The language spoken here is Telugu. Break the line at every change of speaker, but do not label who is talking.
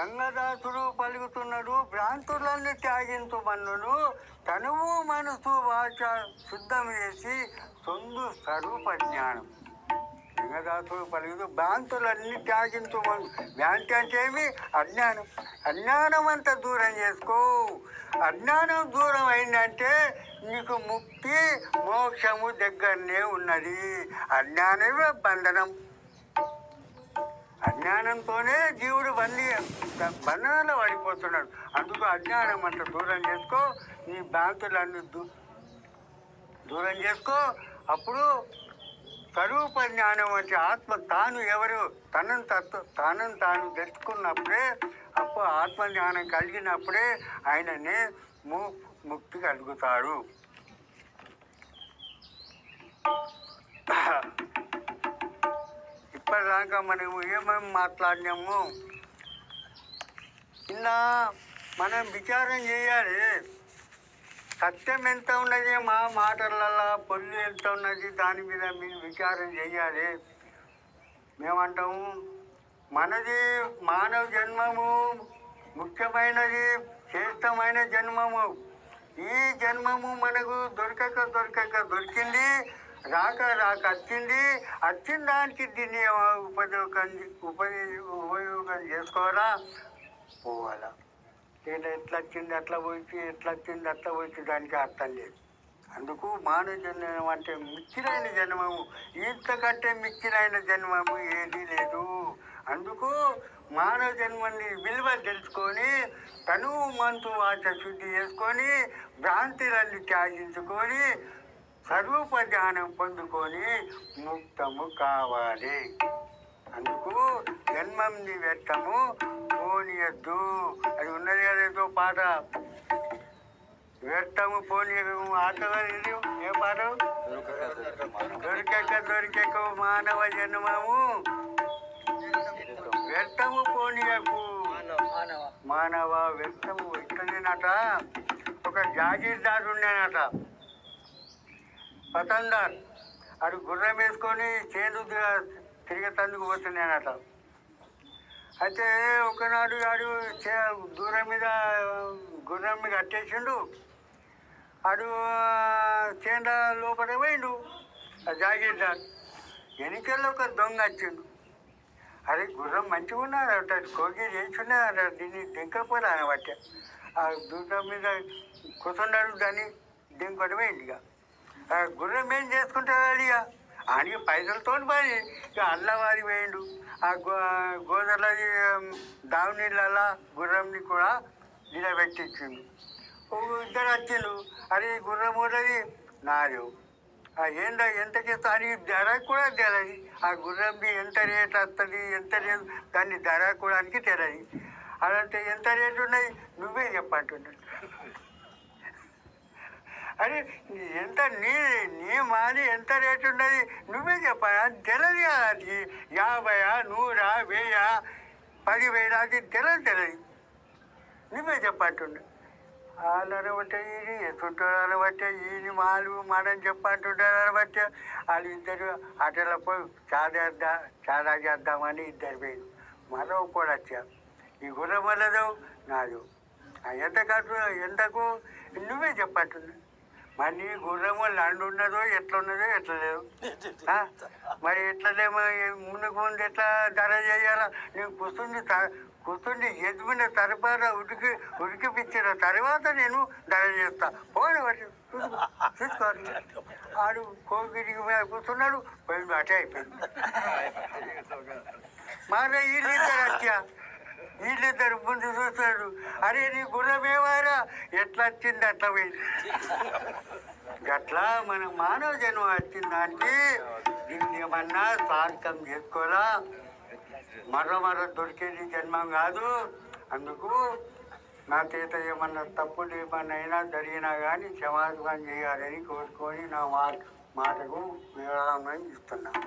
గంగదాసుడు పలుకుతున్నాడు భ్రాంతులన్నీ త్యాగించు మన్నును. తనువు మనసు వాచ శుద్ధం చేసి సొందు స్వరూప జ్ఞానం. గంగదాసుడు పలుకుతూ భ్రాంతులన్నీ త్యాగించు మన్ను. భ్రాంతి అంటే ఏమి? అజ్ఞానం. అజ్ఞానం అంతా దూరం చేసుకో. అజ్ఞానం దూరం అయిందంటే నీకు ముక్తి మోక్షము దగ్గరనే ఉన్నది. అజ్ఞానమే బంధనం. అజ్ఞానంతోనే జీవుడు బంది బంధనంలో పడిపోతున్నాడు అందుకు అజ్ఞానం అంత దూరం చేసుకో నీ భ్రాంతులన్నీ దూ దూరం చేసుకో. అప్పుడు స్వరూప జ్ఞానం వచ్చి ఆత్మ తాను ఎవరు? తనను తత్వ తనను తాను తెలుసుకున్నప్పుడే అప్పుడు ఆత్మ జ్ఞానం కలిగినప్పుడే ఆయననే ము ముక్తి కలుగుతాడు. ఇప్పటిదాకా మనం ఏమేమి మాట్లాడినాము? ఇలా మనం విచారం చేయాలి. సత్యం ఎంత ఉన్నది మా మాటలలో పొల్లు ఎంత ఉన్నది దాని మీద మీరు విచారం చేయాలి. మేమంటాము మనది మానవ జన్మము ముఖ్యమైనది శ్రేష్టమైన జన్మము. ఈ జన్మము మనకు దొరకక దొరకక దొరికింది రాక రాక వచ్చింది వచ్చిన దానికి దీన్ని ఉపయోగం ఉపయోగ ఉపయోగం చేసుకోరా పోవాలా. నేను ఎట్లా వచ్చింది అట్లా పోయి ఎట్లా వచ్చింది అట్లా పోయి దానికి అర్థం లేదు. అందుకు మానవ జన్మం అంటే మిక్కిలైన జన్మము. ఇంతకంటే మిక్కిలైన జన్మము ఏదీ లేదు. అందుకు మానవ జన్మని విలువ తెలుసుకొని తను మంతు వాచ శుద్ధి చేసుకొని భ్రాంతిలన్నీ త్యాగించుకొని స్వరూప పొందుకొని ముక్తము కావాలి. అందుకు జన్మంని వ్యర్థము పోనీయద్దు. అది ఉన్నది కదా ఏదో పాట. వ్యర్థము పోనీయము ఆటగారి ఏ పాట? దొరికెక్క దొరికెక్క మానవ జన్మము. వ్యర్థము పోనీయకు. మానవ వ్యర్థము ఇట్లనేనట. ఒక జాగీర్దారు ఉండేనట పతందాన్ అటు గుర్రం వేసుకొని చేను తిరిగేతందుకు పోతున్నానట అయితే ఒకనాడు ఆడు చే- దూరం మీద గుర్రం మీద కట్టేసిండు ఆడు చేండ లోపల పోయిండు. ఆ వెనుకల్లో ఒక దొంగ వచ్చిండు. అరే గుర్రం మంచిగా ఉన్నదట కోగి అంట దీన్ని దింకపోరా అనబట్ట ఆ దూరం మీద కూర్చున్నాడు దాన్ని దింకొని పోయింది ఇక. గుర్రం ఏం చేసుకుంటాడు ఇక. ఆయనకి పైసలతో పని. ఇక అల్లవారి వేయండు. ఆ గో గోదర్లది దావు నీళ్ళ గుర్రంని కూడా నిలబెట్టించిండు ఇద్దరు వచ్చిండు అరే గుర్రం ఉన్నది నాది ఆ ఎంత ఎంతకి అని ధర కూడా తెలియదు ఆ గుర్రంది ఎంత రేట్ వస్తుంది ఎంత రేటు? దాన్ని ధర కూడా తెలియదు అలాంటి ఎంత రేటు ఉన్నది నువ్వే చెప్పంటున్నాడు అరే ఎంత నీ నీ మాది ఎంత రేటు ఉన్నది? నువ్వే చెప్పాలి? అది తెలియదు కదా అది. యాభైయా నూరా వెయ్యా? పదివేల అది తెలియదు తెలియదు నువ్వే చెప్పంటుండే. వాళ్ళు బట్టే ఈయన ఎత్తుంటారు బట్టే ఈయన మాలు మనం చెప్పంటుంటారని బట్టే వాళ్ళు ఇద్దరు అటల పోయి చాదేద్దా చాదా చేద్దామని ఇద్దరు పోయి మరో కూడా వచ్చా ఈ గుర్రం వల్లదు నాదు ఎంత కాదు ఎంతకు? నువ్వే చెప్పంటున్నా మరి గుర్రము లండు ఉన్నదో ఎట్లున్నదో ఎట్లా లేదు? మరి ఎట్లనేమో ముందుకు ముందు ఎట్లా ధర చేయాలా? నేను కూర్చుండి కూర్చుండి ఎదిగిన తర్వాత ఉడికి ఉడికిపించిన తర్వాత నేను ధర చేస్తా. పోనీ చూసుకోవాలి ఆడు కోగిరికి మీద కూర్చున్నాడు పోయిండు అటే అయిపోయింది. వీళ్ళిద్దరు వచ్చా వీళ్ళిద్దరు ముందు చూస్తారు అరే నీ గుర్రమేవారా? ఎట్లా వచ్చింది అట్లా పోయింది. గట్లా మన మానవ జన్మ వచ్చిందంటే దీన్ని ఏమన్నా సార్థం చేసుకోరా మర్ర మర్ర దొరికేది జన్మం కాదు. అందుకు నా చేత ఏమన్నా తప్పులు ఏమన్నా అయినా జరిగినా కానీ క్షమాపణ చేయాలని కోరుకొని నా మాట మాటకు వివరణ ఇస్తున్నాను.